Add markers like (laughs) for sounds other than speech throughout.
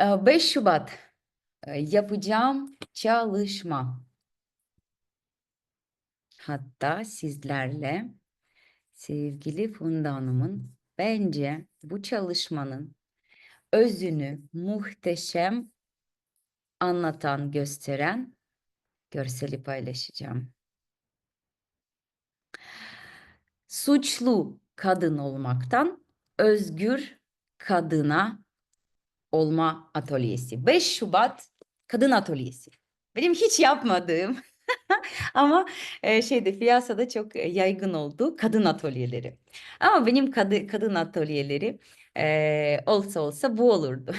Ee, 5 Şubat e, yapacağım çalışma. Hatta sizlerle sevgili Funda Hanım'ın bence bu çalışmanın özünü muhteşem anlatan, gösteren görseli paylaşacağım. Suçlu kadın olmaktan özgür kadına olma atölyesi. 5 Şubat Kadın Atölyesi. Benim hiç yapmadığım (laughs) ama e, şeyde piyasada çok yaygın oldu kadın atölyeleri. Ama benim kadı, kadın atölyeleri e, olsa olsa bu olurdu.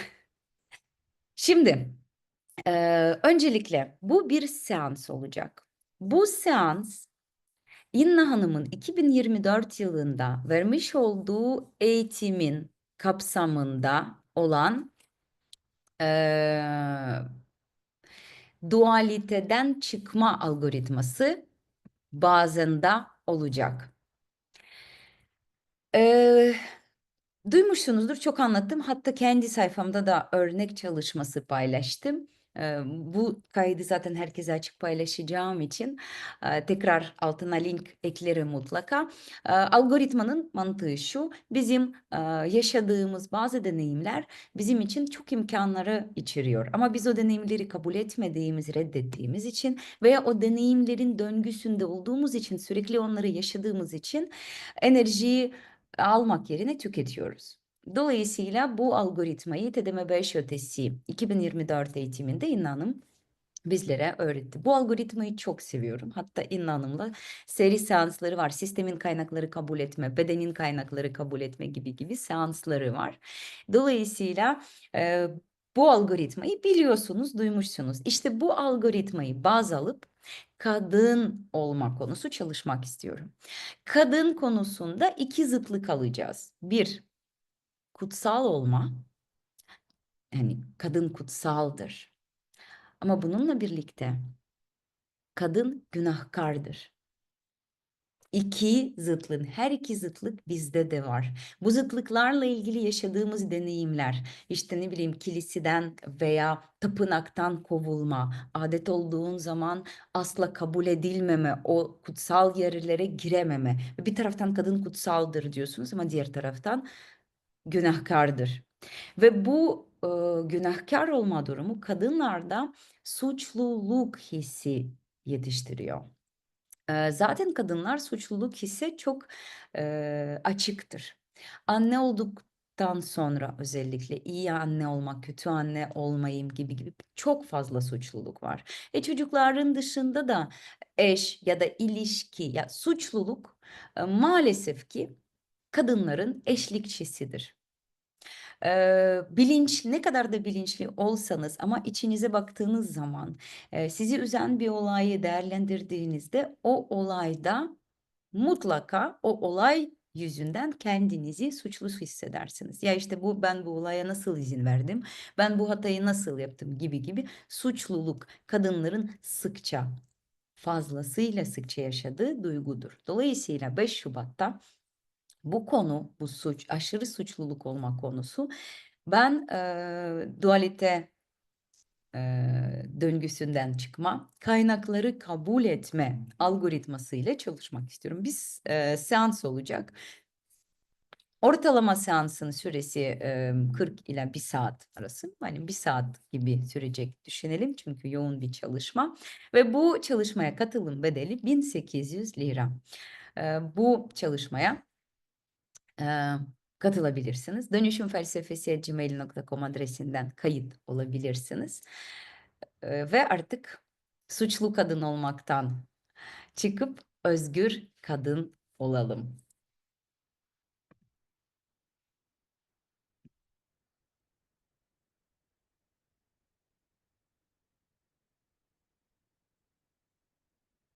(laughs) Şimdi e, öncelikle bu bir seans olacak. Bu seans İnna Hanım'ın 2024 yılında vermiş olduğu eğitimin kapsamında olan eee, dualiteden çıkma algoritması bazında olacak. Eee, duymuşsunuzdur, çok anlattım. Hatta kendi sayfamda da örnek çalışması paylaştım. Bu kaydı zaten herkese açık paylaşacağım için tekrar altına link eklerim mutlaka. Algoritmanın mantığı şu, bizim yaşadığımız bazı deneyimler bizim için çok imkanları içeriyor. Ama biz o deneyimleri kabul etmediğimiz, reddettiğimiz için veya o deneyimlerin döngüsünde olduğumuz için, sürekli onları yaşadığımız için enerjiyi almak yerine tüketiyoruz. Dolayısıyla bu algoritmayı TDM5 ötesi 2024 eğitiminde İnna bizlere öğretti. Bu algoritmayı çok seviyorum. Hatta İnna seri seansları var. Sistemin kaynakları kabul etme, bedenin kaynakları kabul etme gibi gibi seansları var. Dolayısıyla e, bu algoritmayı biliyorsunuz, duymuşsunuz. İşte bu algoritmayı baz alıp kadın olma konusu çalışmak istiyorum. Kadın konusunda iki zıtlık alacağız. Bir, kutsal olma. Yani kadın kutsaldır. Ama bununla birlikte kadın günahkardır. İki zıtlığın, her iki zıtlık bizde de var. Bu zıtlıklarla ilgili yaşadığımız deneyimler, işte ne bileyim kiliseden veya tapınaktan kovulma, adet olduğun zaman asla kabul edilmeme, o kutsal yerlere girememe. Bir taraftan kadın kutsaldır diyorsunuz ama diğer taraftan günahkardır. Ve bu e, günahkar olma durumu kadınlarda suçluluk hissi yetiştiriyor. E, zaten kadınlar suçluluk hissi çok e, açıktır. Anne olduktan sonra özellikle iyi anne olmak, kötü anne olmayayım gibi gibi çok fazla suçluluk var. E çocukların dışında da eş ya da ilişki ya suçluluk e, maalesef ki kadınların eşlikçisidir. Eee, bilinç ne kadar da bilinçli olsanız ama içinize baktığınız zaman eee, sizi üzen bir olayı değerlendirdiğinizde o olayda mutlaka o olay yüzünden kendinizi suçlu hissedersiniz. Ya işte bu ben bu olaya nasıl izin verdim? Ben bu hatayı nasıl yaptım gibi gibi suçluluk kadınların sıkça fazlasıyla sıkça yaşadığı duygudur. Dolayısıyla 5 Şubat'ta bu konu, bu suç, aşırı suçluluk olma konusu ben eee, dualite eee, döngüsünden çıkma, kaynakları kabul etme algoritması ile çalışmak istiyorum. Biz eee, seans olacak. Ortalama seansın süresi eee, 40 ile 1 saat arası. Hani 1 saat gibi sürecek düşünelim çünkü yoğun bir çalışma. Ve bu çalışmaya katılım bedeli 1800 lira. Eee, bu çalışmaya eee, katılabilirsiniz. Dönüşümfelsefesi@gmail.com adresinden kayıt olabilirsiniz. Eee, ve artık suçlu kadın olmaktan çıkıp özgür kadın olalım.